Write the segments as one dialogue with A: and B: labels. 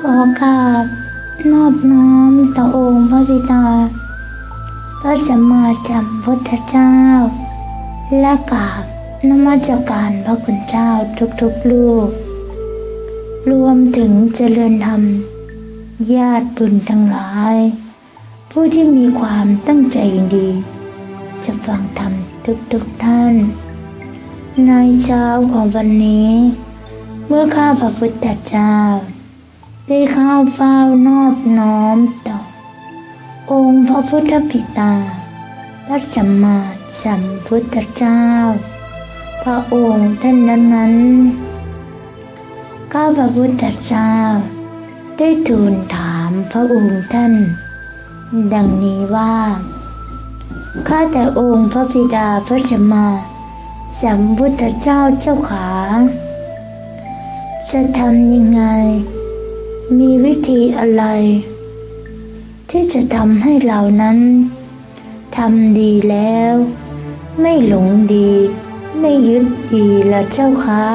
A: ขอกราบนอบน้อมต่อองค์พระบิดา พระสัมมาสัมพุทธเจ้า และกราบนมัสการพระคุณเจ้าทุกๆลูก รวมถึงเจริญธรรม ญาติบุญทั้งหลาย ผู้ที่มีความตั้งใจดี จะฟังธรรมทุกๆท่าน ในเช้าของวันนี้ เมื่อข้าพระพุทธเจ้า ได้เข้าเฝ้านอบน้อมต่อ องค์พระพุทธปิตาพระสัมมาสัมพุทธเจ้า พระองค์ท่านนั้นนั้นข้าพระพุทธเจ้า ได้ทูลถามพระองค์ท่าน ดังนี้ว่าข้าแต่องค์พระบิดาพระสัมมาสัมพุทธเจ้าเจ้าขา จะทำยังไง มีวิธีอะไร ที่จะทำให้เรานั้นทำดีแล้ว ไม่หลงดี ไม่ยึดดีละเจ้าคะ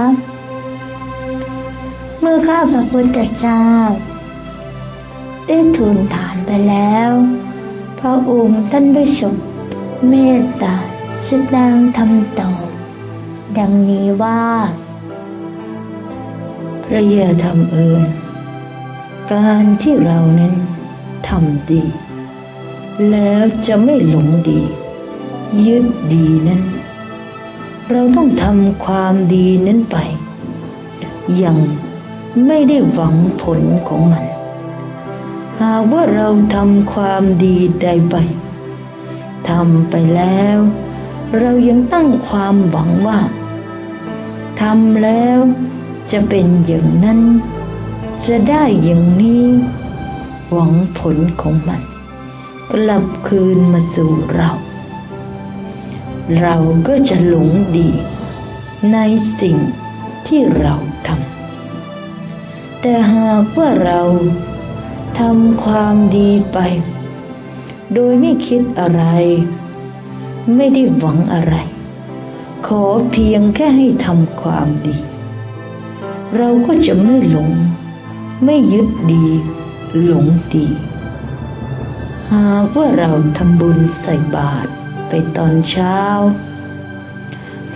A: เมื่อข้าพระพุทธเจ้า ได้ทูลถามไปแล้ว พระองค์ท่านได้ทรงเมตตาแสดงทำตอบดังนี้ว่า
B: พระเยาธรรมเอ่ย การที่เรานั้นทำดี แล้วจะไม่หลงดี ยึดดีนั้น เราต้องทำความดีนั้นไป ยังไม่ได้หวังผลของมัน หากว่าเราทำความดีใดไปทำไปแล้ว เรายังตั้งความหวังว่าทำแล้วจะเป็นอย่างนั้น จะได้อย่างนี้หวังผลของมัน กลับคืนมาสู่เรา เราก็จะหลงดีในสิ่งที่เราทำแต่หากว่าเราทำความดีไป โดยไม่คิดอะไร ไม่ได้หวังอะไร ขอเพียงแค่ให้ทำความดี เราก็จะไม่หลง ไม่ยึดดี หลงดี หากว่าเราทำบุญใส่บาตรไปตอนเช้า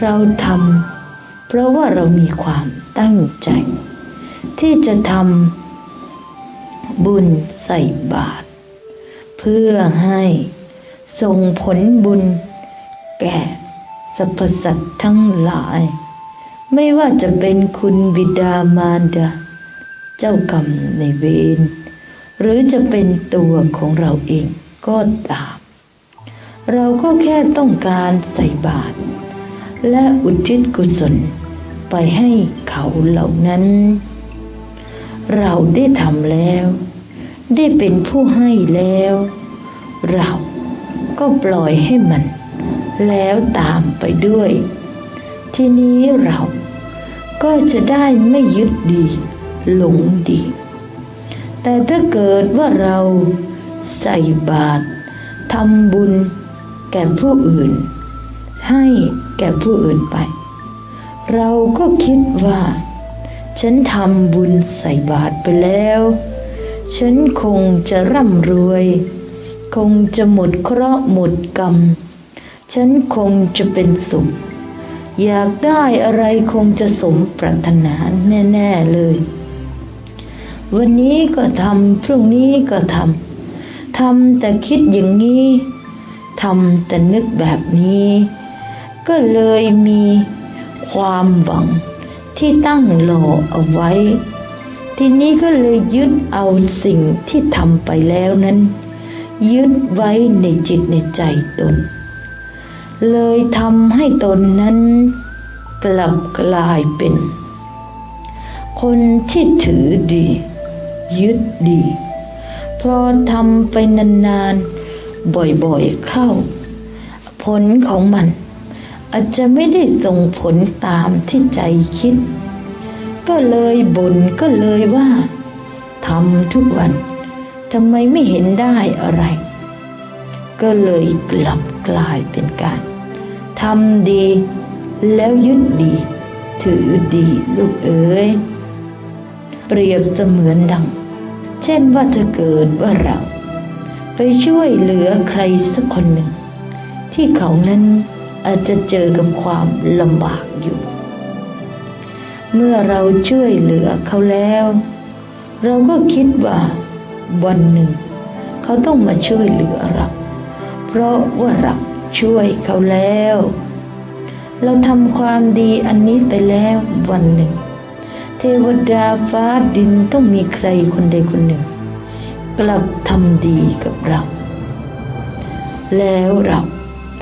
B: เราทำเพราะว่าเรามีความตั้งใจ ที่จะทำบุญใส่บาตรเพื่อให้ส่งผลบุญแก่สรรพสัตว์ทั้งหลาย ไม่ว่าจะเป็นคุณบิดามารดา เจ้ากรรมในเวรหรือจะเป็นตัวของเราเองก็ตาม เราก็แค่ต้องการใส่บาตรและอุทิศกุศลไปให้เขาเหล่านั้น เราได้ทำแล้ว ได้เป็นผู้ให้แล้ว เราก็ปล่อยให้มัน แล้วตามไปด้วย ทีนี้เราก็จะได้ไม่ยึดดี หลงดีแต่ถ้าเกิดว่าเราใส่บาตรทำบุญแก่ผู้อื่น ให้แก่ผู้อื่นไป เราก็คิดว่า ฉันทำบุญใส่บาตรไปแล้ว ฉันคงจะร่ำรวย คงจะหมดเคราะห์หมดกรรม ฉันคงจะเป็นสุข อยากได้อะไรคงจะสมปรารถนาแน่ ๆ เลย วันนี้ก็ทำพรุ่งนี้ก็ทำทำแต่คิดอย่างนี้ทำแต่นึกแบบนี้ ก็เลยมีความหวังที่ตั้งรอเอาไว้ ทีนี้ก็เลยยึดเอาสิ่งที่ทำไปแล้วนั้น ยึดไว้ในจิตในใจตน เลยทำให้ตนนั้นกลับกลายเป็น คนที่ถือดี ยึดดีพอทำไปนานๆ บ่อยๆเข้า ผลของมัน อาจจะไม่ได้ส่งผลตามที่ใจคิด ก็เลยบน่นก็เลยว่าทำทุกวันทำไมไม่เห็นได้อะไร ก็เลยกลับกลายเป็นการทำดี แล้วยึดดี ถือดีลูกเอ๋ย เปรียบเสมือนดัง เช่นว่าถ้าเกิดว่าเรา ไปช่วยเหลือใครสักคนหนึ่ง ที่เขานั้นอาจจะเจอกับความลำบากอยู่ เมื่อเราช่วยเหลือเขาแล้ว เราก็คิดว่าวันหนึ่ง เขาต้องมาช่วยเหลือเรา เพราะว่าเราช่วยเขาแล้ว เราทำความดีอันนี้ไปแล้ววันหนึ่ง เทวดาฟ้าดินต้องมีใครคนใดคนหนึ่ง กลับทำดีกับเรา แล้วเรา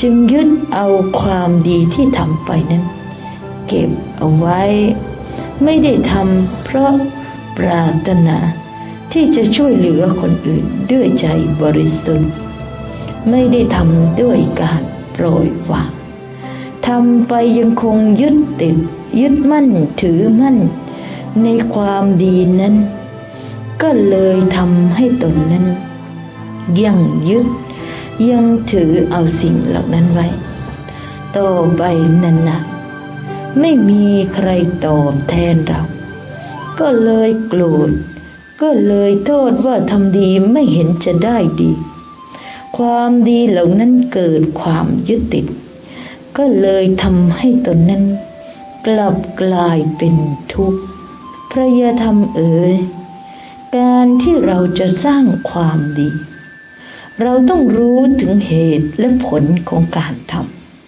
B: จึงยึดเอาความดีที่ทำไปนั้น เก็บเอาไว้ ไม่ได้ทำเพราะปรารถนาที่จะช่วยเหลือคนอื่นด้วยใจบริสุทธิ์ ไม่ได้ทำด้วยการโปรยวางทำไปยังคงยึดติดยึดมั่นถือมั่น ในความดีนั้น ก็เลยทำให้ตนนั้น ยังยึดยังถือเอาสิ่งเหล่านั้นไว้ ต่อไปนันนะไม่มีใครตอบแทนเรา ก็เลยโกรธก็เลยโทษว่าทำดีไม่เห็นจะได้ดี ความดีเหล่านั้นเกิดความยึดติด ก็เลยทำให้ตนนั้น กลับกลายเป็นทุกข์ พระยาธรรมเอ๋ยการที่เราจะสร้างความดี เราต้องรู้ถึงเหตุและผลของการท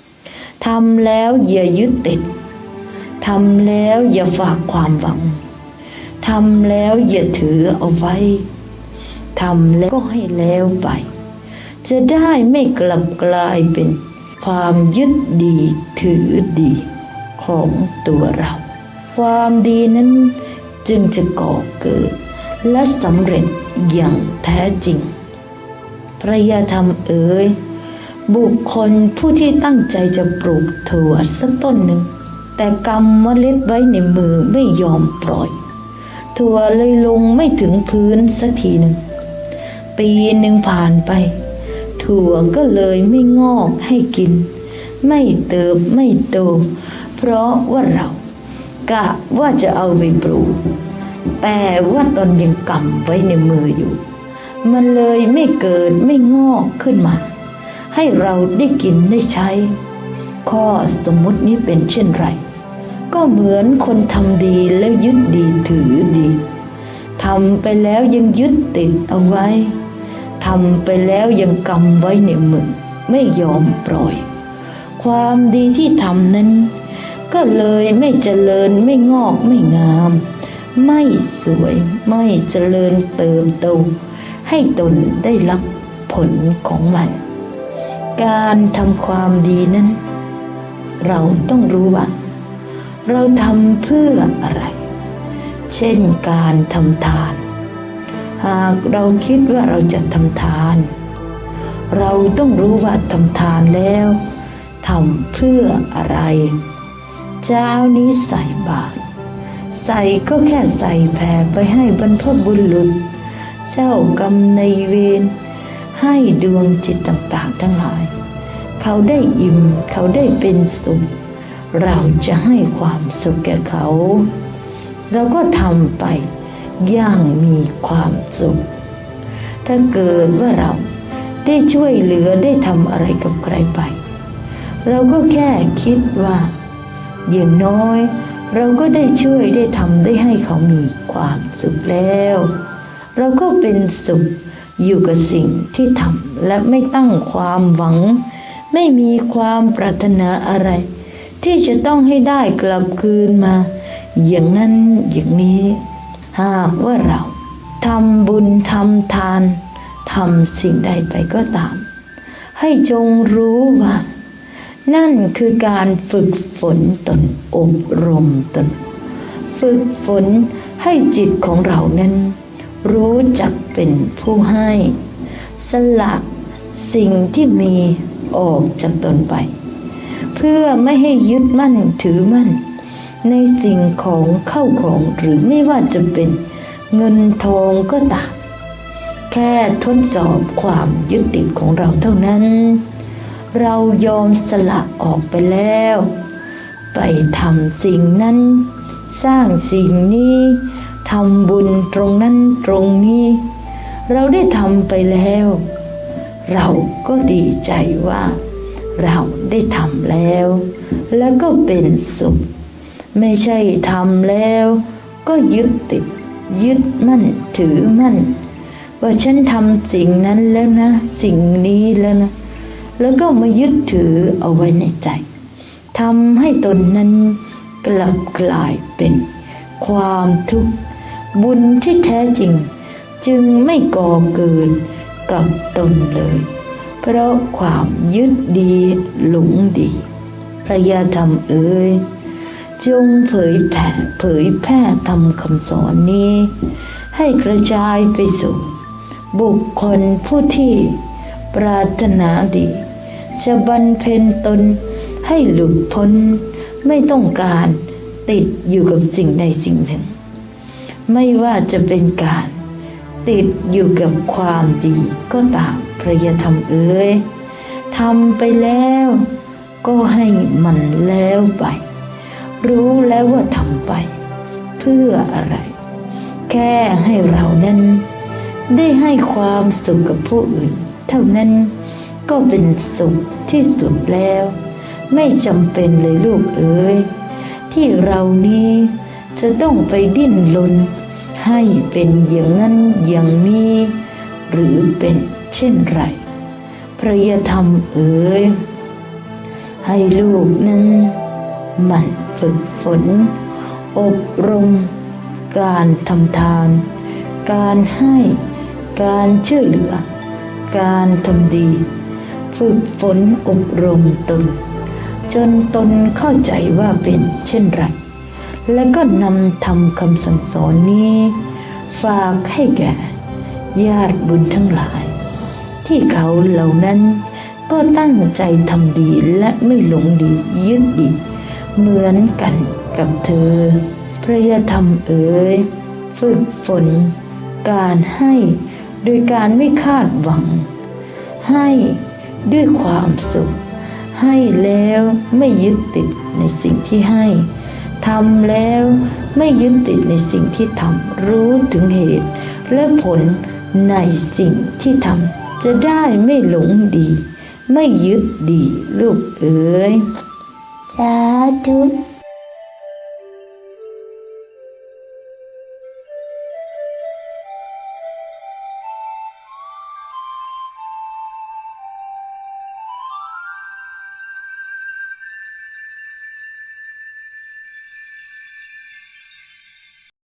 B: ำทำแล้วอย่ายึดติดทำแล้วอย่าฝากความหวังทำแล้วอย่าถือเอาไว้ทำแล้วก็ให้แล้วไป จะได้ไม่กลับกลายเป็นความยึดดีถือดีของตัวเรา ความดีนั้น จึงจะก่อเกิด และสำเร็จอย่างแท้จริง พระยาธรรมเอ๋ยบุคคลผู้ที่ตั้งใจจะปลูกถั่วสักต้นหนึ่ง แต่กำเมล็ดไว้ในมือไม่ยอมปล่อย ถั่วเลยลงไม่ถึงพื้นสักทีหนึ่ง ปีหนึ่งผ่านไป ถั่วก็เลยไม่งอกให้กิน ไม่เติบไม่โต เพราะว่าเรา กะว่าจะเอาไปปลูก แต่ว่าตนยังกำไว้ในมืออยู่ มันเลยไม่เกิดไม่งอกขึ้นมา ให้เราได้กินได้ใช้ ข้อสมมุตินี้เป็นเช่นไร ก็เหมือนคนทำดีแล้วยึดดีถือดีทำไปแล้วยังยึดติดเอาไว้ทำไปแล้วยังกำไว้ในมือไม่ยอมปล่อย ความดีที่ทำนั้น ก็เลยไม่เจริญไม่งอกไม่งาม ไม่สวยไม่เจริญเติมโตให้ตนได้รับผลของมัน การทำความดีนั้น เราต้องรู้ว่า เราทำเพื่ออะไร เช่นการทำทาน หากเราคิดว่าเราจะทำทาน เราต้องรู้ว่าทำทานแล้วทำเพื่ออะไร เจ้านี้ใส่บาตรใส่ก็แค่ใส่แผ่ไปให้บรรพบุรุษ เจ้ากรรมในเวรให้ดวงจิตต่างๆ ทั้งหลาย เขาได้อิ่มเขาได้เป็นสุข เราจะให้ความสุขแก่เขา เราก็ทำไปอย่างมีความสุข ถ้าเกิดว่าเราได้ช่วยเหลือได้ทำอะไรกับใครไป เราก็แค่คิดว่า อย่างน้อย เราก็ได้ช่วยได้ทำได้ให้เขามีความสุขแล้ว เราก็เป็นสุขอยู่กับสิ่งที่ทำและไม่ตั้งความหวัง ไม่มีความปรารถนาอะไร ที่จะต้องให้ได้กลับคืนมา อย่างนั้นอย่างนี้ หากว่าเราทำบุญทำทานทำสิ่งใดไปก็ตาม ให้จงรู้ว่า นั่นคือการฝึกฝนตนอบรมตน ฝึกฝนให้จิตของเรานั้น รู้จักเป็นผู้ให้ สละสิ่งที่มีออกจากตนไป เพื่อไม่ให้ยึดมั่นถือมั่น ในสิ่งของเข้าของหรือไม่ว่าจะเป็นเงินทองก็ตามแค่ทดสอบความยึดติดของเราเท่านั้น เรายอมสละออกไปแล้ว ไปทำสิ่งนั้น สร้างสิ่งนี้ทำบุญตรงนั้นตรงนี้ เราได้ทำไปแล้ว เราก็ดีใจว่า เราได้ทำแล้ว แล้วก็เป็นสุข ไม่ใช่ทำแล้ว ก็ยึดติด ยึดมั่นถือมั่นว่าฉันทำสิ่งนั้นแล้วนะ สิ่งนี้แล้วนะ แล้วก็มายึดถือเอาไว้ในใจทำให้ตนนั้นกลับกลายเป็นความทุกข์บุญที่แท้จริง จึงไม่ก่อเกิดกับตนเลย เพราะความยึดดีหลงดีพระยาธรรมเอ๋ยจงเผยแผ่เผยแพร่ธรรมคำสอนนี้ ให้กระจายไปสู่ บุคคลผู้ที่ปรารถนาดี จะบรรเพ็ญตนให้หลุดพ้นไม่ต้องการติดอยู่กับสิ่งใดสิ่งหนึ่ง ไม่ว่าจะเป็นการติดอยู่กับความดีก็ตามพระยาธรรมเอ๋ยทำไปแล้วก็ให้มันแล้วไป รู้แล้วว่าทำไป เพื่ออะไร แค่ให้เรานั้น ได้ให้ความสุขกับผู้อื่น เท่านั้น ก็เป็นสุขที่สุดแล้ว ไม่จำเป็นเลยลูกเอ๋ยที่เรานี้จะต้องไปดิ้นรนให้เป็นอย่างนั้นอย่างนี้ หรือเป็นเช่นไรพระยธรรมเอ๋ยให้ลูกนั้นหมั่นฝึกฝน อบรม การทำทาน การให้ การช่วยเหลือ การทำดี ฝึกฝนอบรมตน จนตนเข้าใจว่าเป็นเช่นไร และก็นำทำคำสั่งสอนนี้ ฝากให้แก่ญาติบุญทั้งหลาย ที่เขาเหล่านั้นก็ตั้งใจทำดีและไม่หลงดียึดดี เหมือนกันกับเธอ พระยธรรมเอ๋ยฝึกฝน การให้โดยการไม่คาดหวัง ให้ ด้วยความสุข ให้แล้วไม่ยึดติดในสิ่งที่ให้ทำแล้วไม่ยึดติดในสิ่งที่ทำรู้ถึงเหตุ และผลในสิ่งที่ทำจะได้ไม่หลงดี ไม่ยึดดีลูกเอ๋ย
A: สาธุ